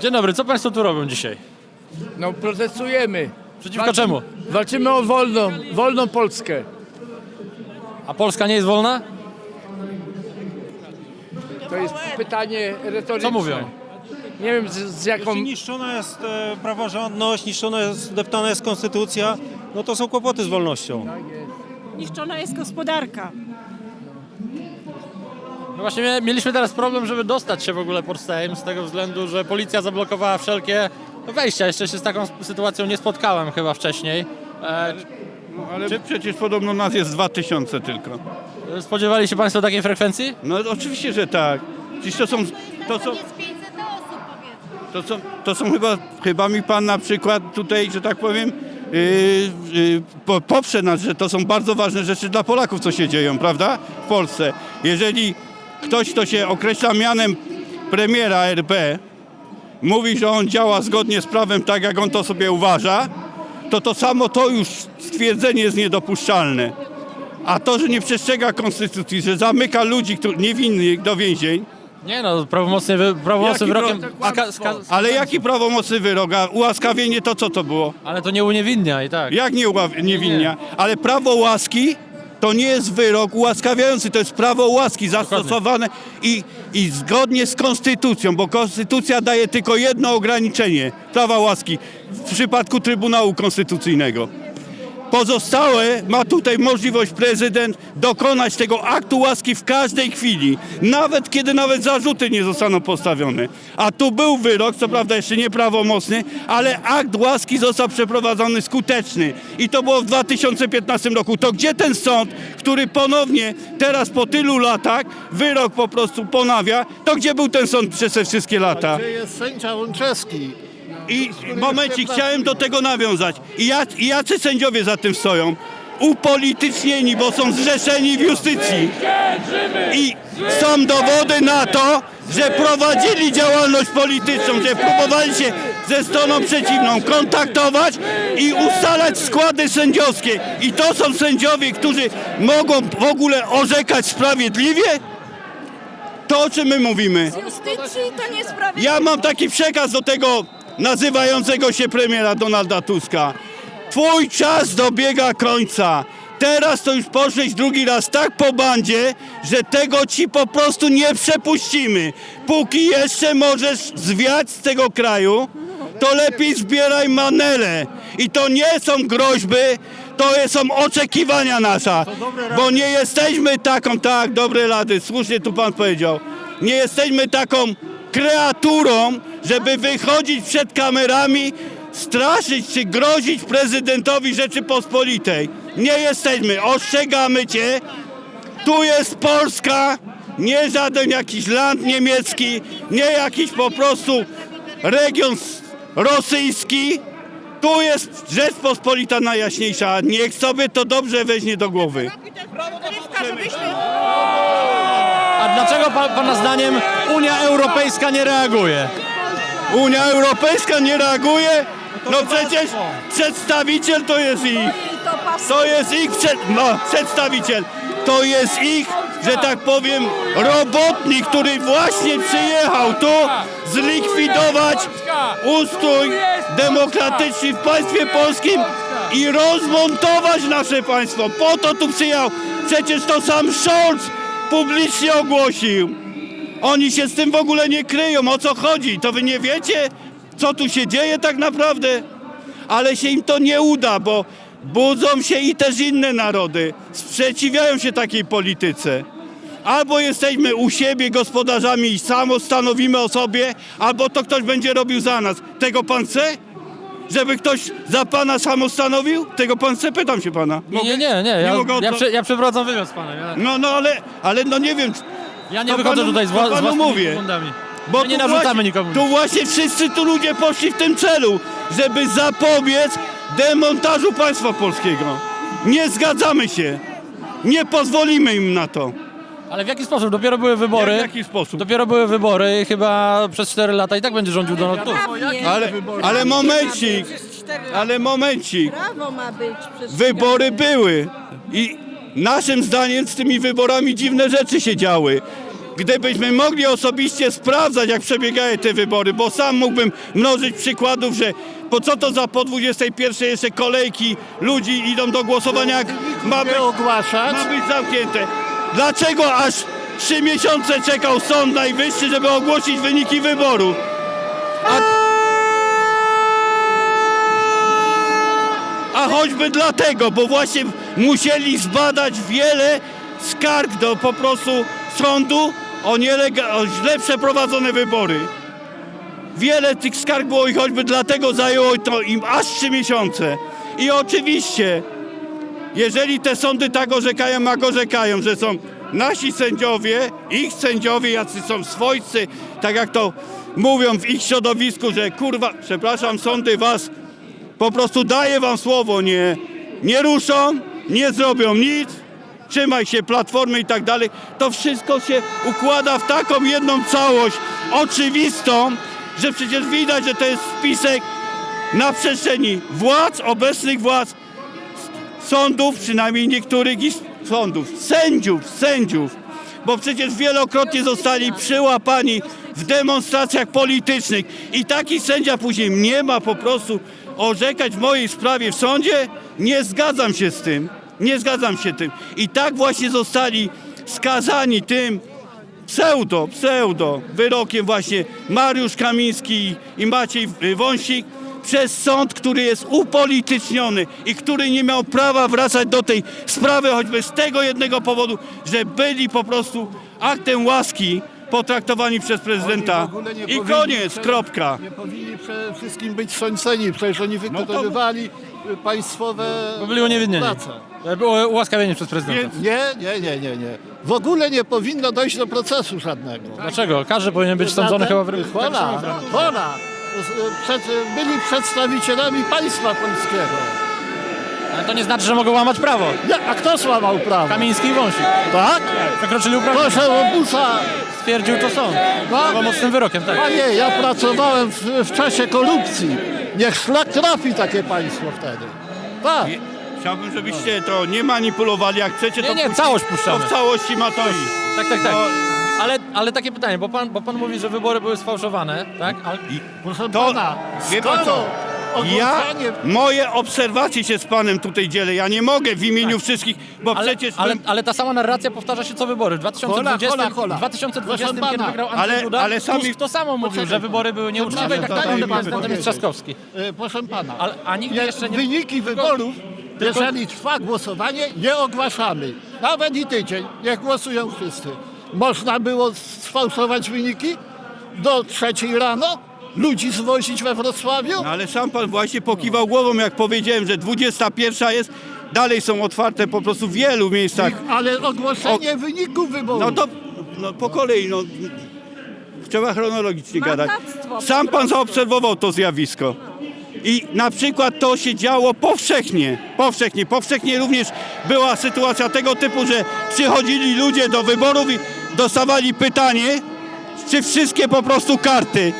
Dzień dobry, co Państwo tu robią dzisiaj? No protestujemy. Przeciwko czemu? Walczymy o wolną, wolną Polskę. A Polska nie jest wolna? To jest pytanie retoryczne. Co mówią? Nie wiem z, z jaką... Jeśli niszczona jest e, praworządność, niszczona jest, deptana jest konstytucja, no to są kłopoty z wolnością. Niszczona jest gospodarka. No właśnie mie- mieliśmy teraz problem, żeby dostać się w ogóle pod Sejm z tego względu, że policja zablokowała wszelkie wejścia. Jeszcze się z taką sytuacją nie spotkałem chyba wcześniej. E, Ale przecież podobno nas jest 2000 tylko. spodziewali się Państwo takiej frekwencji? No oczywiście, że tak. Przecież to są, to są, jest 500 osób, powiedzmy. to są, to są chyba, chyba mi pan na przykład tutaj, że tak powiem, yy, yy, po, poprze nas, że to są bardzo ważne rzeczy dla Polaków, co się dzieją, prawda? W Polsce. Jeżeli ktoś, kto się określa mianem premiera RP, mówi, że on działa zgodnie z prawem tak, jak on to sobie uważa, to to samo to już stwierdzenie jest niedopuszczalne. A to, że nie przestrzega konstytucji, że zamyka ludzi którzy, niewinnych do więzień, Nie no, prawomocny, wy- prawomocnym Jaki wyrokiem... pro- aka- ska- ale jaki prawomocny wyrok? A ułaskawienie to co to było? ale to nie uniewinnia i tak. Jak nie uła- niewinnia? Ale prawo łaski to nie jest wyrok ułaskawiający, to jest prawo łaski zastosowane i, i zgodnie z konstytucją, bo konstytucja daje tylko jedno ograniczenie prawa łaski w przypadku Trybunału Konstytucyjnego. Pozostałe ma tutaj możliwość prezydent dokonać tego aktu łaski w każdej chwili, nawet kiedy nawet zarzuty nie zostaną postawione. A tu był wyrok, co prawda jeszcze nieprawomocny, ale akt łaski został przeprowadzony skuteczny i to było w 2015 roku. To gdzie ten sąd, który ponownie teraz po tylu latach wyrok po prostu ponawia, to gdzie był ten sąd przez te wszystkie lata? Gdzie jest sędzia Łączewski? I momencik, chciałem do tego nawiązać. I, jak, I jacy sędziowie za tym stoją? Upolitycznieni, bo są zrzeszeni w justycji. I są dowody na to, że prowadzili działalność polityczną, że próbowali się ze stroną przeciwną kontaktować i ustalać składy sędziowskie. I to są sędziowie, którzy mogą w ogóle orzekać sprawiedliwie? To o czym my mówimy? Justycji to niesprawiedliwe. Ja mam taki przekaz do tego nazywającego się premiera Donalda Tuska. Twój czas dobiega końca. Teraz to już poszłeś drugi raz tak po bandzie, że tego ci po prostu nie przepuścimy. Póki jeszcze możesz zwiać z tego kraju, to lepiej zbieraj manele. I to nie są groźby, to są oczekiwania nasza. Bo nie jesteśmy taką, tak, dobre rady, słusznie tu pan powiedział. Nie jesteśmy taką kreaturą, żeby wychodzić przed kamerami, straszyć czy grozić prezydentowi Rzeczypospolitej. Nie jesteśmy, ostrzegamy cię. Tu jest Polska, nie żaden jakiś land niemiecki, nie jakiś po prostu region rosyjski. Tu jest Rzeczpospolita najjaśniejsza. Niech sobie to dobrze weźmie do głowy. A dlaczego pa, Pana zdaniem Unia Europejska nie reaguje? Unia Europejska nie reaguje? No przecież przedstawiciel to jest ich. To pasuje. To jest ich przed, no, przedstawiciel. To jest ich, że tak powiem, robotnik, który właśnie przyjechał tu zlikwidować ustrój demokratyczny w państwie polskim i rozmontować nasze państwo. Po to tu przyjechał. Przecież to sam Scholz publicznie ogłosił. Oni się z tym w ogóle nie kryją. O co chodzi? To wy nie wiecie, co tu się dzieje tak naprawdę? Ale się im to nie uda, bo budzą się i też inne narody. Sprzeciwiają się takiej polityce. Albo jesteśmy u siebie gospodarzami i samo stanowimy o sobie, albo to ktoś będzie robił za nas. Tego pan chce? Żeby ktoś za pana samo stanowił? Tego pan chce? Pytam się pana. Nie, nie, nie, nie. Ja, mogę ja, prze, ja przeprowadzam wywiad z Panem. Ja, No, no ale, ale no nie wiem, ja nie To wychodzę panu- tutaj z, to wła, z panu własnymi mówię. poglądami. Bo My nie tu narzucamy właśnie, nikomu. Tu właśnie wszyscy tu ludzie poszli w tym celu, żeby zapobiec demontażu państwa polskiego. Nie zgadzamy się. Nie pozwolimy im na to. Ale w jaki sposób? Dopiero były wybory. Jak- w jaki sposób? Dopiero były wybory i chyba przez 4 lata i tak będzie rządził Donald Tusk. Ale, ale momencik, ale momencik. Prawo ma być przez Wybory były i naszym zdaniem z tymi wyborami dziwne rzeczy się działy. gdybyśmy mogli osobiście sprawdzać, jak przebiegają te wybory, bo sam mógłbym mnożyć przykładów, że po co to za po 21 jeszcze kolejki ludzi idą do głosowania, jak ma być, ogłaszać. ma być zamknięte. Dlaczego aż trzy miesiące czekał Sąd Najwyższy, żeby ogłosić wyniki wyborów? Choćby dlatego, bo właśnie musieli zbadać wiele skarg do po prostu sądu o, o źle przeprowadzone wybory. Wiele tych skarg było i choćby dlatego zajęło to im aż trzy miesiące. I oczywiście, jeżeli te sądy tak orzekają, jak orzekają, że są nasi sędziowie, ich sędziowie, jacy są swojscy, tak jak to mówią w ich środowisku, że kurwa, przepraszam, sądy was po prostu daję wam słowo, nie, nie ruszą, nie zrobią nic, trzymaj się platformy i tak dalej. To wszystko się układa w taką jedną całość oczywistą, że przecież widać, że to jest spisek na przestrzeni władz, obecnych władz, sądów, przynajmniej niektórych sądów, sędziów, sędziów, bo przecież wielokrotnie zostali przyłapani w demonstracjach politycznych i taki sędzia później nie ma po prostu orzekać w mojej sprawie w sądzie? Nie zgadzam się z tym, nie zgadzam się tym. I tak właśnie zostali skazani tym pseudo, pseudo wyrokiem właśnie Mariusz Kamiński i Maciej Wąsik przez sąd, który jest upolityczniony i który nie miał prawa wracać do tej sprawy choćby z tego jednego powodu, że byli po prostu aktem łaski potraktowani przez prezydenta. Oni w ogóle nie I powinni koniec, prze- kropka. Nie powinni przede wszystkim być sądzeni, przecież oni No wykonywali y, państwowe byli uniewinnieni. prace. Było ułaskawienie przez prezydenta. Nie, nie, nie, nie, nie. W ogóle nie powinno dojść do procesu żadnego. Dlaczego? Każdy powinien być sądzony chyba w tak Hola, hola. Z- Przed, byli przedstawicielami państwa polskiego. Ale to nie znaczy, że mogą łamać prawo. Nie, a kto złamał prawo? Kamiński i Wąsik. Tak? Przekroczyli uprawnienia. Proszę o busa. Stwierdził to sąd. Prawomocnym wyrokiem, tak. Panie, ja pracowałem w, w czasie korupcji. Niech szlak trafi takie państwo wtedy. Tak. Chciałbym, żebyście to nie manipulowali, jak chcecie to Nie, nie, puścić, całość to puszczamy. w całości ma to iść. Tak, tak, tak. No. Ale, ale takie pytanie, bo pan, bo pan mówi, że wybory były sfałszowane, tak? Ale, Proszę To, pana, wie pan skoro co, ja moje obserwacje się z panem tutaj dzielę. Ja nie mogę w imieniu wszystkich, bo ale, przecież... ale, bym- ale ta sama narracja powtarza się co wybory. W 2020, Hola, hola, hola. w 2020 Proszę kiedy pana. wygrał Andrzej Ale- Duda, ale sami- Tusk to samo mówił, że wybory były nieuczciwe i tak Przepraszam, naprawdę daj mi prezydentem jest. Trzaskowski. E, Proszę pana, Ale- a nigdy jeszcze nie- wyniki wyborów, jeżeli trwa głosowanie, nie ogłaszamy. Nawet i tydzień, niech głosują wszyscy. Można było sfałszować wyniki do trzeciej rano? Ludzi zwozić we Wrocławiu? No ale sam pan właśnie pokiwał głową, jak powiedziałem, że 21 jest, dalej są otwarte po prostu w wielu miejscach. Ale ogłoszenie wyników wyborów. No to no, po kolei, no, trzeba chronologicznie gadać. Sam pan zaobserwował to zjawisko. I na przykład to się działo powszechnie, powszechnie, powszechnie również była sytuacja tego typu, że przychodzili ludzie do wyborów i dostawali pytanie, czy wszystkie po prostu karty.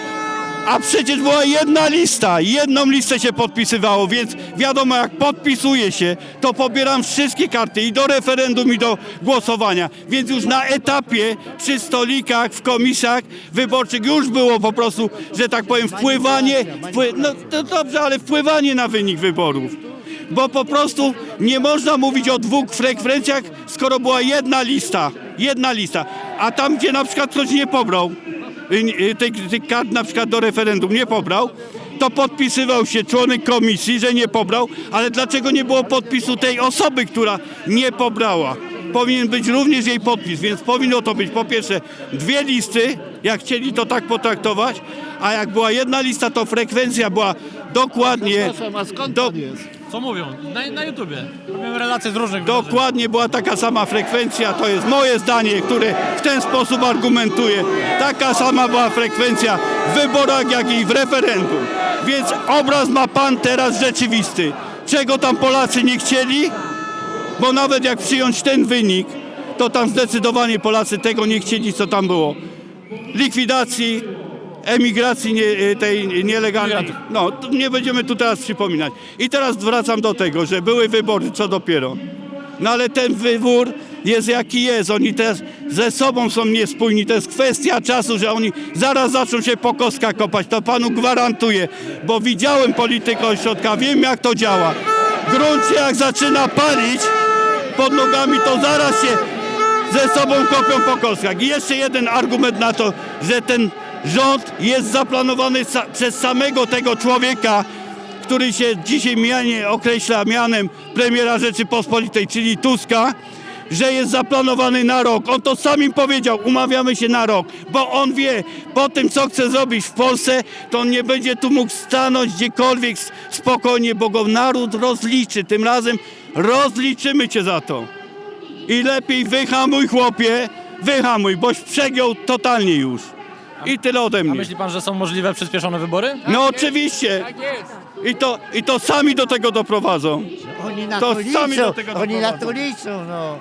A przecież była jedna lista, jedną listę się podpisywało, więc wiadomo, jak podpisuje się, to pobieram wszystkie karty i do referendum, i do głosowania. Więc już na etapie przy stolikach, w komisjach wyborczych już było po prostu, że tak powiem, wpływanie, wpły, no to dobrze, ale wpływanie na wynik wyborów. Bo po prostu nie można mówić o dwóch frekwencjach, skoro była jedna lista, jedna lista. A tam, gdzie na przykład ktoś nie pobrał, tych, tych kart na przykład do referendum nie pobrał, to podpisywał się członek komisji, że nie pobrał, ale dlaczego nie było podpisu tej osoby, która nie pobrała? Powinien być również jej podpis, więc powinno to być po pierwsze dwie listy, jak chcieli to tak potraktować, a jak była jedna lista, to frekwencja była dokładnie... Przepraszam, a skąd do- jest? Co mówią? Na, na YouTubie. Robimy relacje z różnych wydarzeń. Dokładnie była taka sama frekwencja, to jest moje zdanie, które w ten sposób argumentuje. Taka sama była frekwencja w wyborach, jak i w referendum. Więc obraz ma pan teraz rzeczywisty. Czego tam Polacy nie chcieli? Bo nawet jak przyjąć ten wynik, to tam zdecydowanie Polacy tego nie chcieli, co tam było. Likwidacji, emigracji nie, y, tej nielegalnej. No, nie będziemy tu teraz przypominać. I teraz wracam do tego, że były wybory, co dopiero. No ale ten wybór jest jaki jest. Oni teraz ze sobą są niespójni. To jest kwestia czasu, że oni zaraz zaczną się po kostkach kopać. To panu gwarantuję, bo widziałem politykę ośrodka, wiem jak to działa. Grunt się jak zaczyna palić pod nogami, to zaraz się ze sobą kopią po kostkach. I jeszcze jeden argument na to, że ten rząd jest zaplanowany sa- przez samego tego człowieka, który się dzisiaj mianie określa mianem premiera Rzeczypospolitej, czyli Tuska, że jest zaplanowany na rok. On to sam im powiedział, umawiamy się na rok, bo on wie, po tym co chce zrobić w Polsce, to on nie będzie tu mógł stanąć gdziekolwiek spokojnie, bo go naród rozliczy. Tym razem rozliczymy cię za to. I lepiej wyhamuj chłopie, wyhamuj, boś przegiął totalnie już. I tyle ode A mnie. myśli pan, że są możliwe przyspieszone wybory? No oczywiście. Tak jest. I to, I to sami do tego doprowadzą. Oni na To to, sami do liczą, tego oni na doprowadzą. to liczą, no.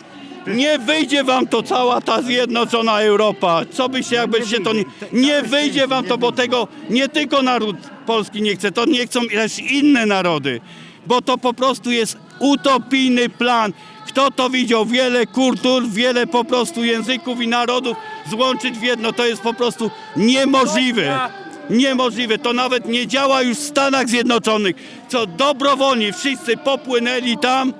Nie wyjdzie wam to cała ta zjednoczona Europa. Co byście, jakbyście to nie... Nie wyjdzie wam to, bo tego nie tylko naród polski nie chce, to nie chcą też inne narody. Bo to po prostu jest utopijny plan. Kto to widział? Wiele kultur, wiele po prostu języków i narodów złączyć w jedno. To jest po prostu niemożliwe. Niemożliwe. To nawet nie działa już w Stanach Zjednoczonych, co dobrowolnie wszyscy popłynęli tam,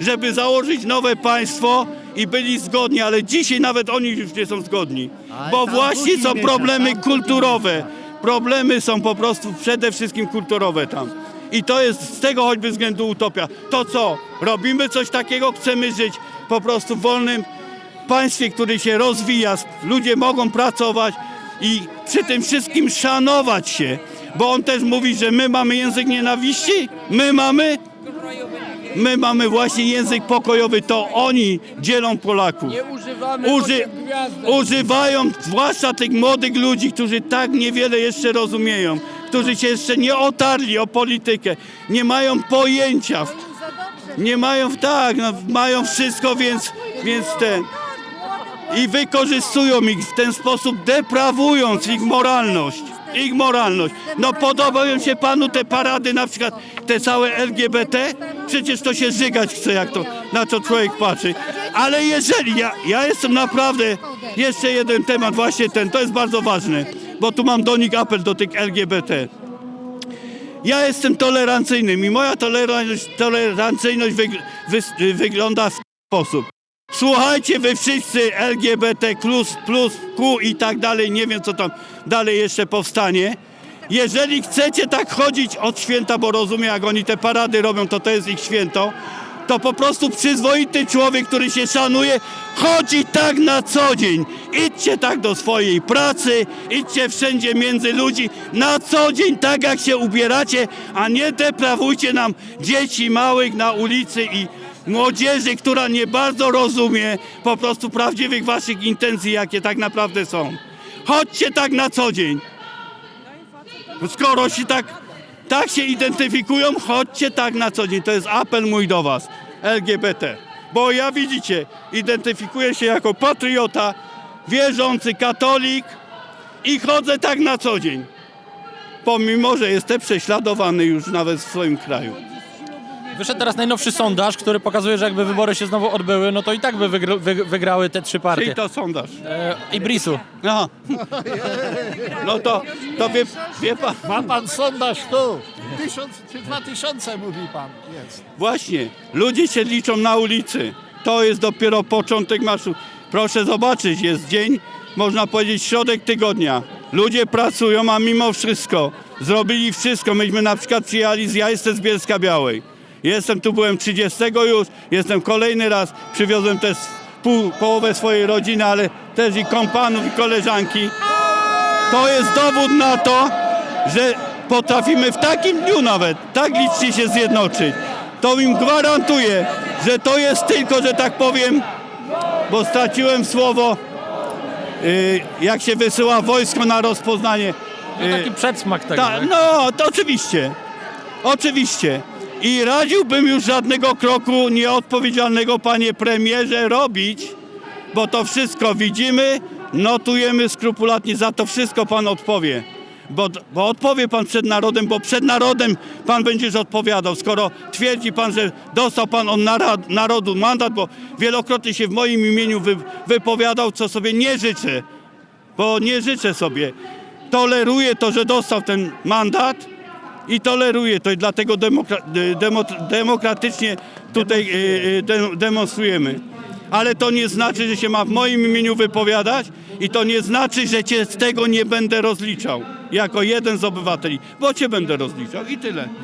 żeby założyć nowe państwo i byli zgodni, ale dzisiaj nawet oni już nie są zgodni. Bo właśnie są problemy kulturowe. Problemy są po prostu przede wszystkim kulturowe tam. I to jest z tego choćby względu utopia. To co? Robimy coś takiego, chcemy żyć po prostu w wolnym państwie, które się rozwija, ludzie mogą pracować i przy tym wszystkim szanować się. Bo on też mówi, że my mamy język nienawiści, my mamy My mamy właśnie język pokojowy, to oni dzielą Polaków. Nie używamy Uży, używają zwłaszcza tych młodych ludzi, którzy tak niewiele jeszcze rozumieją, którzy się jeszcze nie otarli o politykę, nie mają pojęcia, nie mają, tak, no, mają wszystko, więc, więc ten. I wykorzystują ich w ten sposób, deprawując ich moralność. Ich moralność. No podobają się panu te parady, na przykład te całe LGBT? Przecież to się żygać chce, jak to, na co człowiek patrzy. Ale jeżeli, ja, ja jestem naprawdę, jeszcze jeden temat, właśnie ten, to jest bardzo ważny, bo tu mam do nich apel, do tych LGBT. Ja jestem tolerancyjny i moja tolerancyjność, tolerancyjność wys- wygląda w ten sposób. Słuchajcie wy wszyscy LGBT, plus, plus, Q i tak dalej, nie wiem co tam dalej jeszcze powstanie. Jeżeli chcecie tak chodzić od święta, bo rozumiem jak oni te parady robią, to to jest ich święto, to po prostu przyzwoity człowiek, który się szanuje, chodzi tak na co dzień. Idźcie tak do swojej pracy, idźcie wszędzie między ludzi, na co dzień tak jak się ubieracie, a nie deprawujcie nam dzieci małych na ulicy i młodzieży, która nie bardzo rozumie po prostu prawdziwych waszych intencji, jakie tak naprawdę są. Chodźcie tak na co dzień. Skoro się tak, tak się identyfikują, chodźcie tak na co dzień. To jest apel mój do was, LGBT. Bo ja widzicie, identyfikuję się jako patriota, wierzący katolik i chodzę tak na co dzień. Pomimo, że jestem prześladowany już nawet w swoim kraju. Wyszedł teraz najnowszy sondaż, który pokazuje, że jakby wybory się znowu odbyły, no to i tak by wygr- wyg- wygrały te trzy partie. Czyli to sondaż. E, I Brisu. Aha. No to, to wie, wie pan, Ma pan sondaż tu. Tysiąc czy dwa tysiące mówi pan. Jest. Właśnie, ludzie się liczą na ulicy. To jest dopiero początek marszu. Proszę zobaczyć, jest dzień, można powiedzieć, środek tygodnia. Ludzie pracują, a mimo wszystko zrobili wszystko. Myśmy na przykład przyjechali z, ja jestem z Bielska Białej. Jestem tu, byłem 30 już, jestem kolejny raz. Przywiozłem też pół, połowę swojej rodziny, ale też i kompanów, i koleżanki. To jest dowód na to, że potrafimy w takim dniu nawet tak licznie się zjednoczyć. To im gwarantuję, że to jest tylko, że tak powiem, bo straciłem słowo, y, jak się wysyła wojsko na rozpoznanie. No y, taki przedsmak tego. ta, tak? no, to oczywiście. Oczywiście. I radziłbym już żadnego kroku nieodpowiedzialnego, panie premierze, robić, bo to wszystko widzimy, notujemy skrupulatnie, za to wszystko pan odpowie. bo, bo odpowie pan przed narodem, bo przed narodem pan będziesz odpowiadał, skoro twierdzi pan, że dostał pan od narodu mandat, bo wielokrotnie się w moim imieniu wy, wypowiadał, co sobie nie życzę, bo nie życzę sobie. Toleruję to, że dostał ten mandat i toleruję to i dlatego demokra, demo, demokratycznie tutaj y, y, de, demonstrujemy. Ale to nie znaczy, że się ma w moim imieniu wypowiadać i to nie znaczy, że cię z tego nie będę rozliczał jako jeden z obywateli, bo cię będę rozliczał i tyle.